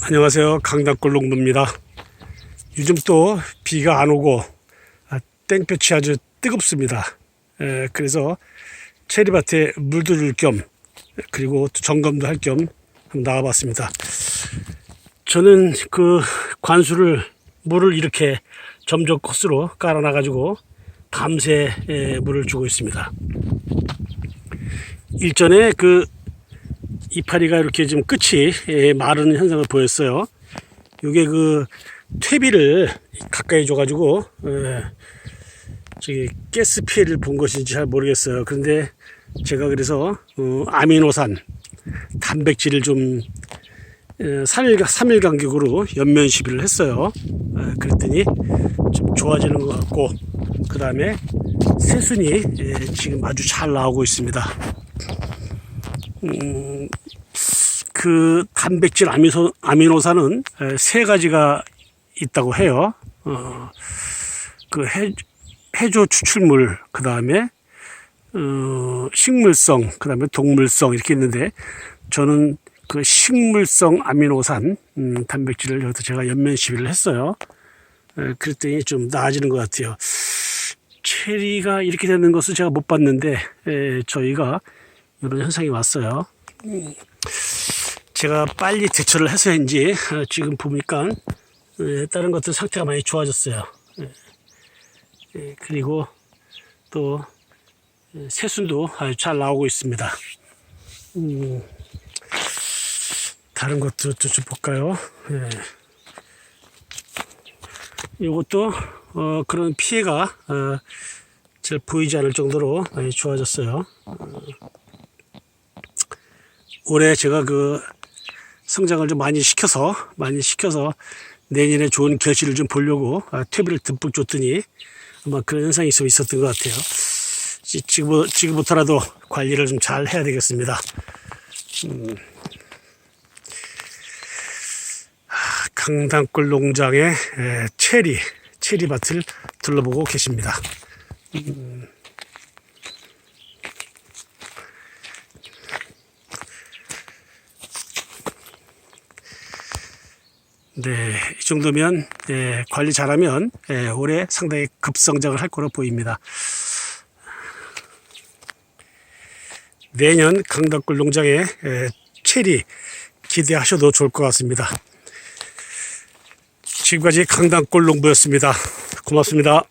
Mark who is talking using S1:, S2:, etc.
S1: 안녕하세요. 강남골 농부입니다. 요즘 또 비가 안 오고 아, 땡볕이 아주 뜨겁습니다. 에, 그래서 체리밭에 물도 줄 겸 그리고 또 점검도 할 겸 나와봤습니다. 저는 그 관수를 물을 이렇게 점적 코스로 깔아놔 가지고 밤새 에, 물을 주고 있습니다. 일전에 그 이파리가 이렇게 좀 끝이 예, 마르는 현상을 보였어요. 이게 그 퇴비를 가까이 줘가지고 예, 저기 가스 피해를 본 것인지 잘 모르겠어요. 그런데 제가 그래서 어, 아미노산 단백질을 좀 예, 3일, 3일 간격으로 연면 시비를 했어요. 예, 그랬더니 좀 좋아지는 것 같고 그 다음에 새순이 예, 지금 아주 잘 나오고 있습니다. 그 단백질 아미소, 아미노산은 에, 세 가지가 있다고 해요. 어, 그 해, 해조 추출물, 그 다음에 어, 식물성, 그 다음에 동물성 이렇게 있는데 저는 그 식물성 아미노산 음, 단백질을 여기서 제가 연면 시비를 했어요. 에, 그랬더니 좀 나아지는 것 같아요. 체리가 이렇게 되는 것을 제가 못 봤는데 에, 저희가 이런 현상이 왔어요. 제가 빨리 대처를 해서인지 어, 지금 보니까 예, 다른 것들 상태가 많이 좋아졌어요. 예, 예, 그리고 또 예, 새순도 아주 잘 나오고 있습니다. 음, 다른 것도 좀, 좀 볼까요? 예. 이것도 어, 그런 피해가 어, 잘 보이지 않을 정도로 많이 좋아졌어요. 올해 제가 그 성장을 좀 많이 시켜서 많이 시켜서 내년에 좋은 결실을 좀 보려고 아, 퇴비를 듬뿍 줬더니 아마 그런 현상이 좀 있었던 것 같아요. 지- 지금, 지금부터라도 관리를 좀 잘 해야 되겠습니다. 음. 아, 강당골 농장의 에, 체리, 체리밭을 둘러보고 계십니다. 네, 이 정도면 예, 관리 잘하면 예, 올해 상당히 급성장을 할 거로 보입니다. 내년 강덕굴 농장에 예, 체리 기대하셔도 좋을 것 같습니다. 지금까지 강당골 농부였습니다. 고맙습니다.